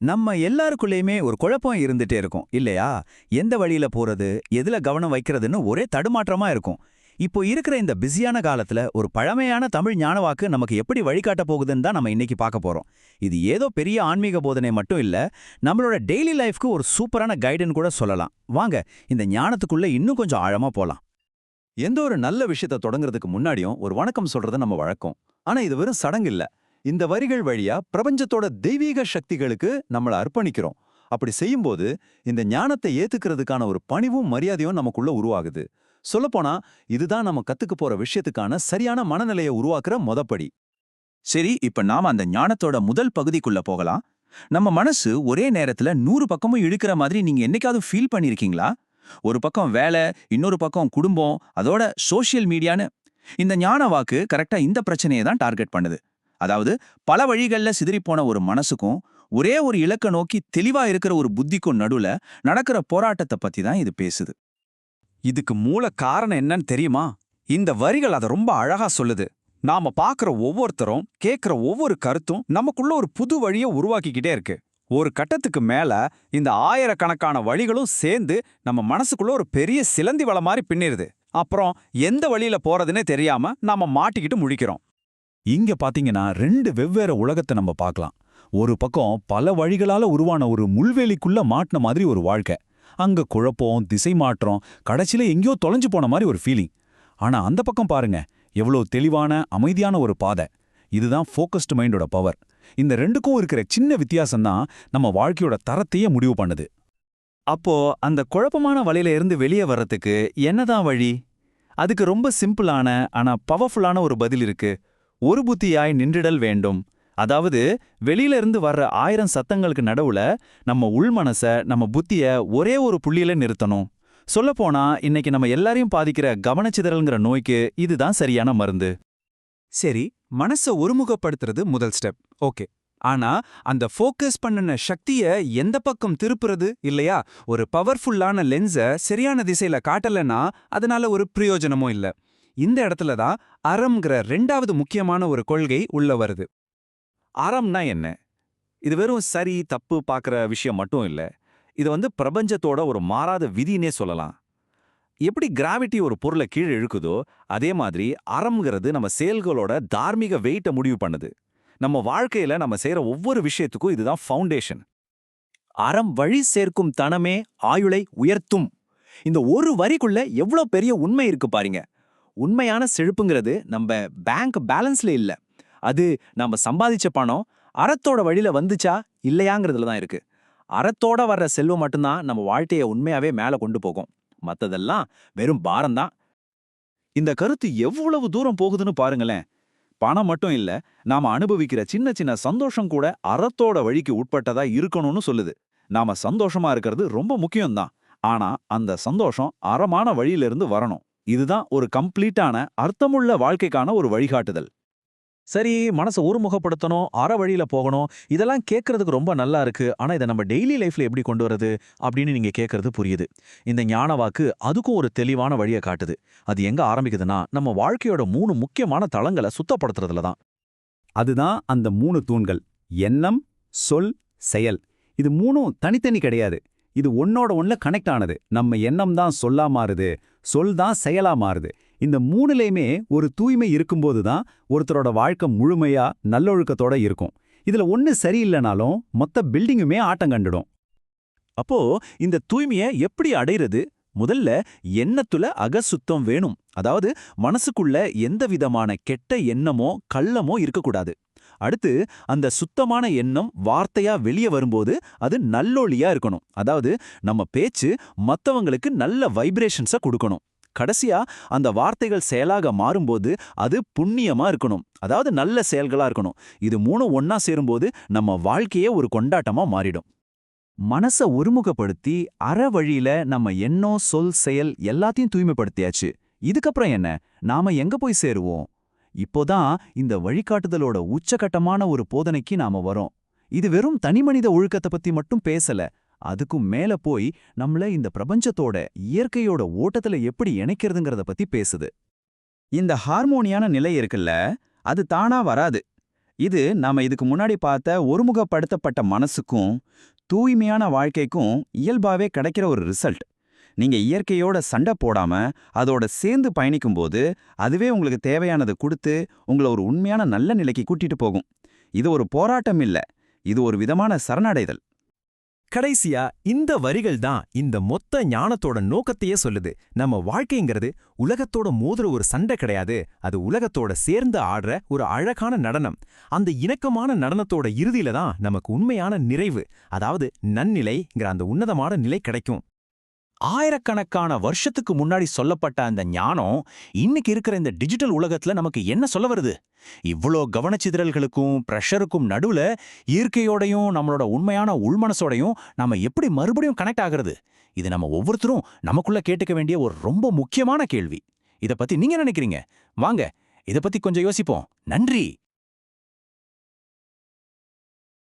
நம்ம எல்லாருக்குள்ளேயுமே ஒரு குழப்பம் இருந்துட்டே இருக்கும். இல்லையா? எந்த வழியில போறது? எதுல கவனம் வைக்கிறதுன்னு ஒரே தடுமாற்றமா இருக்கும். இப்போ இருக்கிற இந்த பிஸியான காலத்துல ஒரு பழமையான தமிழ் ஞானவாக்கு நமக்கு எப்படி வழிகாட்ட போகுதுன்னு தான் நம்ம இன்னைக்கு பார்க்க போறோம். இது ஏதோ பெரிய ஆன்மீக போதனை மட்டும் இல்ல நம்மளோட டெய்லி லைஃப்க்கு ஒரு சூப்பரான கைடுன்னு கூட சொல்லலாம். வாங்க இந்த ஞானத்துக்குள்ள இன்னும் கொஞ்சம் ஆழமா போலாம். எந்த ஒரு நல்ல விஷயத்த தொடங்குறதுக்கு முன்னாடியும் ஒரு வணக்கம் சொல்றது நம்ம வழக்கம். ஆனா இது வெறும் சடங்கு இல்ல. இந்த வரிகள் வழியா பிரபஞ்சத்தோட தெய்வீக சக்திகளுக்கு நம்மள அர்ப்பணிக்கிறோம். அப்படி செய்யும்போது இந்த ஞானத்தை ஏத்துக்கிறதுக்கான ஒரு பணிவும் மரியாதையும் நமக்குள்ள உருவாகுது. சொல்லப்போனா இதுதான் நம்ம கத்துக்க போற விஷயத்துக்கான சரியான மனநிலையை உருவாக்குற மொதப்படி சரி இப்ப நாம அந்த ஞானத்தோட முதல் பகுதிக்குள்ள போகலாம். நம்ம மனசு ஒரே நேரத்துல நூறு பக்கமும் இழுக்கிற மாதிரி நீங்க என்னைக்காவது ஃபீல் பண்ணிருக்கீங்களா? ஒரு பக்கம் வேலை இன்னொரு பக்கம் குடும்பம் அதோட சோஷியல் மீடியான்னு இந்த ஞான வாக்கு கரெக்டா இந்த பிரச்சனையை தான் டார்கெட் பண்ணுது. அதாவது பல வழிகள்ல சிதறிப்போன ஒரு மனசுக்கும் ஒரே ஒரு இலக்க நோக்கி தெளிவா இருக்கிற ஒரு புத்திக்கும் நடுவுல நடக்கிற போராட்டத்தை பத்தி தான் இது பேசுது. இதுக்கு மூல காரணம் என்னன்னு தெரியுமா? இந்த வரிகள் அதை ரொம்ப அழகா சொல்லுது. நாம பார்க்குற ஒவ்வொருத்தரும் கேட்குற ஒவ்வொரு கருத்தும் நமக்குள்ள ஒரு புது வழியை உருவாக்கிக்கிட்டே இருக்கு. ஒரு கட்டத்துக்கு மேல இந்த ஆயிரக்கணக்கான வழிகளும் சேர்ந்து நம்ம மனசுக்குள்ள ஒரு பெரிய சிலந்தி வள மாதிரி பின்னிருது. அப்புறம் எந்த வழியில போறதுன்னே தெரியாம நாம மாட்டிக்கிட்டு முழிக்கிறோம். இங்க பாத்தீங்கன்னா ரெண்டு வெவ்வேறு உலகத்தை நம்ம பார்க்கலாம் ஒரு பக்கம் பல வழிகளால உருவான ஒரு முள்வேலிக்குள்ள மாட்டின மாதிரி ஒரு வாழ்க்கை. அங்க குழப்பம் திசை மாற்றம் கடைசியில எங்கேயோ தொலைஞ்சு போன மாதிரி ஒரு ஃபீலிங் ஆனா அந்த பக்கம் பாருங்க எவ்வளோ தெளிவான அமைதியான ஒரு பாதை. இதுதான் ஃபோக்கஸ்டு மைண்டோட பவர் இந்த ரெண்டுக்கும் இருக்கிற சின்ன வித்தியாசம்தான் நம்ம வாழ்க்கையோட தரத்தையே முடிவு பண்ணுது. அப்போ அந்த குழப்பமான வழியில இருந்து வெளியே வர்றதுக்கு என்னதான் வழி? அதுக்கு ரொம்ப சிம்பிளான ஆனா பவர்ஃபுல்லான ஒரு பதில் இருக்கு. ஒரு புத்தியாய் நின்றிடல் வேண்டும். அதாவது வெளியில இருந்து வர்ற ஆயிரம் சத்தங்களுக்கு நடுவுல நம்ம உள்மனச நம்ம புத்திய ஒரே ஒரு புள்ளியில நிறுத்தணும். சொல்லப்போனா இன்னைக்கு நம்ம எல்லாரையும் பாதிக்கிற கவனச்சிதறல்ங்கிற நோய்க்கு இதுதான் சரியான மருந்து. சரி மனசை ஒருமுகப்படுத்துறது முதல் ஸ்டெப். ஓகே. ஆனா அந்த ஃபோக்கஸ் பண்ணின சக்திய எந்த பக்கம் திருப்புறது இல்லையா? ஒரு பவர்ஃபுல்லான லென்ஸ சரியான திசையில காட்டலனா அதனால ஒரு பிரயோஜனமும் இல்ல. இந்த இடத்துல தான் அறம்ங்கிற ரெண்டாவது முக்கியமான ஒரு கொள்கை உள்ள வருது. அறம்னா என்ன? இது வெறும் சரி தப்பு பார்க்குற விஷயம் மட்டும் இல்ல. இது வந்து பிரபஞ்சத்தோட ஒரு மாறாத விதினே சொல்லலாம். எப்படி கிராவிட்டி ஒரு பொருளை கீழே இழுக்குதோ அதே மாதிரி அறம்ங்கிறது நம்ம செயல்களோட தார்மீக வெயிட்டை முடிவு பண்ணுது. நம்ம வாழ்க்கையில நம்ம செய்யற ஒவ்வொரு விஷயத்துக்கும் இதுதான் ஃபவுண்டேஷன் அறம் வழி சேர்க்கும் தனமே ஆயுளை உயர்த்தும். இந்த ஒரு வரிக்குள்ள எவ்வளோ பெரிய உண்மை இருக்கு பாருங்க. உண்மையான செழிப்புங்கிறது நம்ம பேங்க் பேலன்ஸ்ல இல்ல. அது நம்ம சம்பாதிச்ச பணம் அறத்தோட வழியில் வந்துச்சா இல்லையாங்கிறதுல தான் இருக்கு. அறத்தோட வர்ற செல்வம் மட்டும்தான் நம்ம வாழ்க்கைய உண்மையாவே மேல கொண்டு போகும். மத்ததெல்லாம் வெறும் பாரம்தான் இந்த கருத்து எவ்வளவு தூரம் போகுதுன்னு பாருங்களேன். பணம் மட்டும் இல்ல நாம அனுபவிக்கிற சின்ன சின்ன சந்தோஷம் கூட அறத்தோட வழிக்கு உட்பட்டதா இருக்கணும்னு சொல்லுது. நாம சந்தோஷமா இருக்கிறது ரொம்ப முக்கியம்தான். ஆனா அந்த சந்தோஷம் அறமான வழியிலிருந்து வரணும். இதுதான் ஒரு கம்ப்ளீட்டான அர்த்தமுள்ள வாழ்க்கைக்கான ஒரு வழிகாட்டுதல். சரி மனசை ஒருமுகப்படுத்தணும் அற வழியில போகணும் இதெல்லாம் கேட்கறதுக்கு ரொம்ப நல்லா இருக்கு. ஆனா இதை நம்ம டெய்லி லைஃப்ல எப்படி கொண்டு வரது அப்படின்னு நீங்க கேட்கறது புரியுது. இந்த ஞான வாக்கு அதுக்கும் ஒரு தெளிவான வழியை காட்டுது. அது எங்க ஆரம்பிக்குதுன்னா நம்ம வாழ்க்கையோட மூணு முக்கியமான தளங்களை சுத்தப்படுத்துறதுல தான். அதுதான் அந்த மூணு தூண்கள். எண்ணம் சொல் செயல். இது மூணும் தனித்தனி கிடையாது. இது ஒன்னோட ஒன்றில் கனெக்ட் ஆனது. நம்ம எண்ணம் தான் சொல்லா மாறுது. சொல் தான் செயலா மாறுது. இந்த மூணுலையுமே ஒரு தூய்மை இருக்கும்போது தான் ஒருத்தரோட வாழ்க்கை முழுமையா நல்லொழுக்கத்தோட இருக்கும். இதுல ஒண்ணு சரியில்லைனாலும் மொத்த பில்டிங்குமே ஆட்டம் கண்டுடும். அப்போ இந்த தூய்மையை எப்படி அடையிறது? முதல்ல எண்ணத்துல அகசுத்தம் வேணும். அதாவது மனசுக்குள்ள எந்த விதமான கெட்ட எண்ணமோ கள்ளமோ இருக்கக்கூடாது. அடுத்து அந்த சுத்தமான எண்ணம் வார்த்தையா வெளியே வரும்போது அது நல்லொழியா இருக்கணும். அதாவது நம்ம பேச்சு மத்தவங்களுக்கு நல்ல வைப்ரேஷன்ஸை கொடுக்கணும். கடைசியா அந்த வார்த்தைகள் செயலாக மாறும்போது அது புண்ணியமா இருக்கணும். அதாவது நல்ல செயல்களா இருக்கணும். இது மூணும் ஒன்னா சேரும்போது நம்ம வாழ்க்கையே ஒரு கொண்டாட்டமா மாறிடும். மனச ஒருமுகப்படுத்தி அற வழியில நம்ம எண்ணம் சொல் செயல் எல்லாத்தையும் தூய்மைப்படுத்தியாச்சு. இதுக்கப்புறம் என்ன? நாம எங்க போய் சேருவோம்? இப்போதான் இந்த வழிகாட்டுதலோட உச்சகட்டமான ஒரு போதனைக்கு நாம வரோம். இது வெறும் தனிமனித ஒழுக்கத்தை பத்தி மட்டும் பேசல. அதுக்கும் மேல போய் நம்மள இந்த பிரபஞ்சத்தோட இயற்கையோட ஓட்டத்துல எப்படி இணைக்கிறதுங்கிறத பத்தி பேசுது. இந்த ஹார்மோனியான நிலை இருக்குல்ல அது தானா வராது. இது நாம இதுக்கு முன்னாடி பார்த்த ஒருமுகப்படுத்தப்பட்ட மனசுக்கும் தூய்மையான வாழ்க்கைக்கும் இயல்பாவே கிடைக்கிற ஒரு ரிசல்ட். நீங்க இயற்கையோட சண்டை போடாம அதோட சேர்ந்து பயணிக்கும்போது அதுவே உங்களுக்கு தேவையானதை கொடுத்து உங்களை ஒரு உண்மையான நல்ல நிலைக்கு கூட்டிட்டு போகும். இது ஒரு போராட்டம் இல்ல. இது ஒரு விதமான சரணடைதல். கடைசியா இந்த வரிகள் தான் இந்த மொத்த ஞானத்தோட நோக்கத்தையே சொல்லுது. நம்ம வாழ்க்கைங்கிறது உலகத்தோட மோதுற ஒரு சண்டை கிடையாது. அது உலகத்தோட சேர்ந்து ஆடுற ஒரு அழகான நடனம். அந்த இணக்கமான நடனத்தோட இறுதியில தான் நமக்கு உண்மையான நிறைவு அதாவது நன்னிலைங்கிற அந்த உன்னதமான நிலை கிடைக்கும். ஆயிரக்கணக்கான வருஷத்துக்கு முன்னாடி சொல்லப்பட்ட அந்த ஞானம் இன்னைக்கு இருக்கிற இந்த டிஜிட்டல் உலகத்துல நமக்கு என்ன சொல்ல வருது? இவ்ளோ கவனச்சிதறல்களுக்கும் ப்ரெஷருக்கும் நடுவுல இயற்கையோடையும் நம்மளோட உண்மையான உள்மனசோடையும் நாம எப்படி மறுபடியும் கனெக்ட் ஆகுறது? இது நம்ம ஒவ்வொருத்தரும் நமக்குள்ள கேட்டுக்க வேண்டிய ஒரு ரொம்ப முக்கியமான கேள்வி. இத பத்தி நீங்க நினைக்கிறீங்க? வாங்க இத பத்தி கொஞ்சம் யோசிப்போம். நன்றி!